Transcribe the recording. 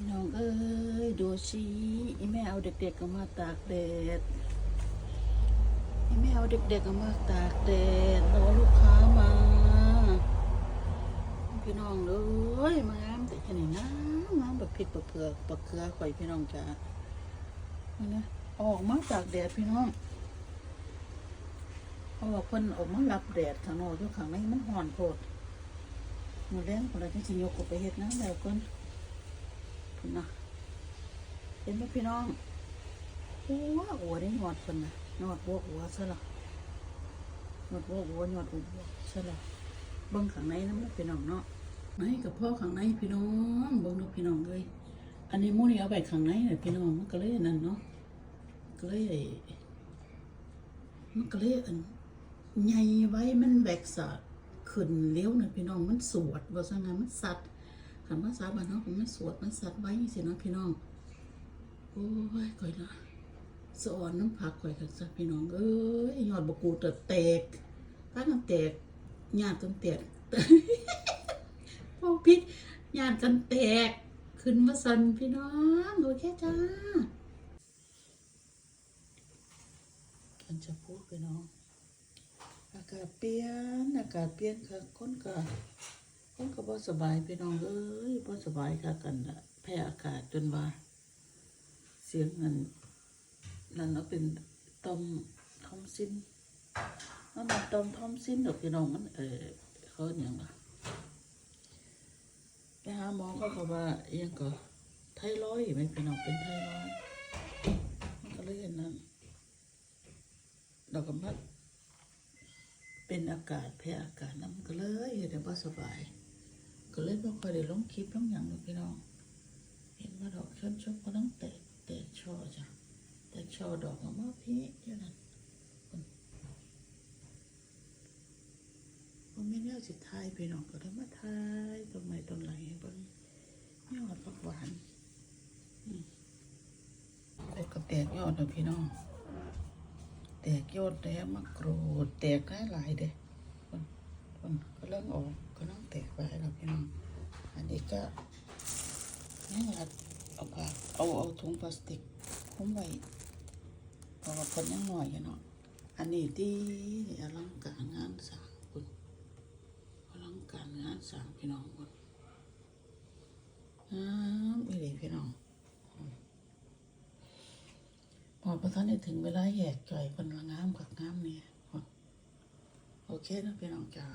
พี่น้องเอ้ยดูสิอีแม่เอาเด็กๆกมาตากแดดอีแม่เอาเด็กๆกมาตากแดดรอลูกค้ามา พี่น้องเอ้ยมางามแต่แค่นี้งามงามแบบพริกแบบเผือกบักเกลือข่อยพี่น้องจ้าเนะอออกมาจากแดดพี่น้องเพราะว่าเพิ่นออกมารับแดดข้างนอกอยู่ข้างในมันร้อนโพดหมูแดงคนละจังสิยกออกไปเฮ็ดน้ำแล้วเพิ่น พุ่นนะเห็นไหมพี่น้องหัวหัวได้หยอดคนนะหยอดหัวหัวซะละหยอดหัวหัวหยอดหัวหัวซะละเบิ้งข้างในนะมันพี่น้องเนาะไหนกับพ่อข้างในพี่น้องบิ้งดูพี่น้องเลยอันนี้มูนี่เอาไปข้างในเลยพี่น้องมันก็เลยนั่นเนาะก็เลยมันก็เลยอันใหญ่ไว้มันแบกสาดขึ้นเลี้ยวนะพี่น้องมันสวดว่าซะงั้นมันสัตว์ คำภาษาบ้านเราคงมันสวดมันสัตว์ไว้สิเนาะพี่น้อง โอ้ยก่อยละสะออนน้ำผักก่อยกันซะพี่น้อง เอ้ยยอดบกูเตแตกถ้ามันแตกญาติกันแตกพอพิษญาติกันแตก ขึ้นมาสันพี่น้องโอเคจ้ากันจะพูดพี่น้อง อากาศเปลี่ยนอากาศเปลี่ยนค่ะคนก็ คนก็บ่สบายพี่น้องเอ้ยบ่สบายค่ะกันละแพ้อากาศจนว่า เสียงนั่นนั่นเอาเป็นตอมทอมซินมันเป็นตอมทอมซินดอกพี่น้องมันเออเขาอย่างละไปหาหมอเขาก็ว่าอิหยังก็ไทรอยด์ไหมพี่น้องเป็นไทรอยด์มันก็เลยนนั้นดอกกำพัดเป็นอากาศแพ้อากาศน้ำก็เลยเห็นแต่ว่าสบาย ก็เลยไม่ค่อยได้ลงคลิปลงอย่างหรอกพี่น้อง เห็นว่าดอกชนชมก็ต้องแตกแตกช่อจ้ะแตกช่อดอกออกมาพี่อยู่นั่นผมไม่แน่สิทายพี่น้องก็ได้มาทายต้นไม้ต้นไหลให้เบิ่งยอดผักหวานอืมแต่ก็แตกยอดนะพี่น้อง แตกยอดแล้วมะกรูดแตกหลายหลายๆเด้คนคนก็เริ่มออกก็ต้องแตกไปแล้วพี่น้อง อันนี้ก็นี่อัดเอาผ้าเอาเอาถุงพลาสติกคลุมไว้เพราะว่าคนยังหน่อยอยู่เนาะอันนี้ที่อลังการงานสร้างคุณอลังการงานสร้างพี่น้องคุณอ้าวอีหลีพี่น้องพอประทานได้ถึงเวลาแยกจ่อยเป็นว่างามกับงามเนี่ยโอเคนะพี่น้องจ้า